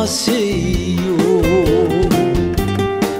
마세요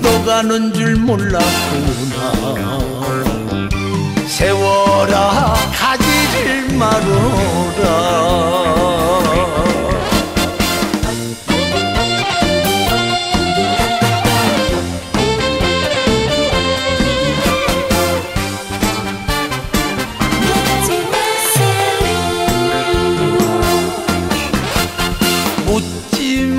또 가는 줄 몰랐구나. 세월아 가지를 마세요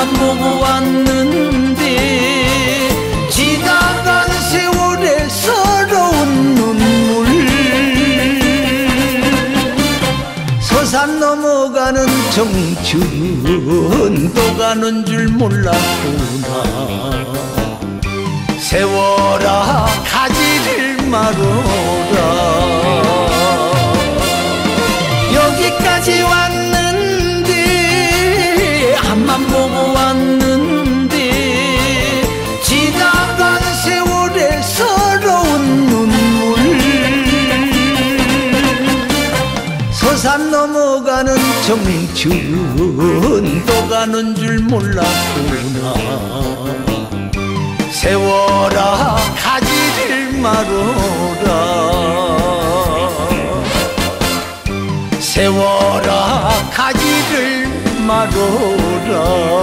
앞만 보고 왔는데 지나간 세월의 서러운 눈물. 서산 넘어가는 청춘 또 가는 줄 몰랐구나. 세월아 가지를 마로 넘어가는 청춘 또 가는 줄 몰랐구나. 세월아 가지를 마로라. 세월아 가지를 마로라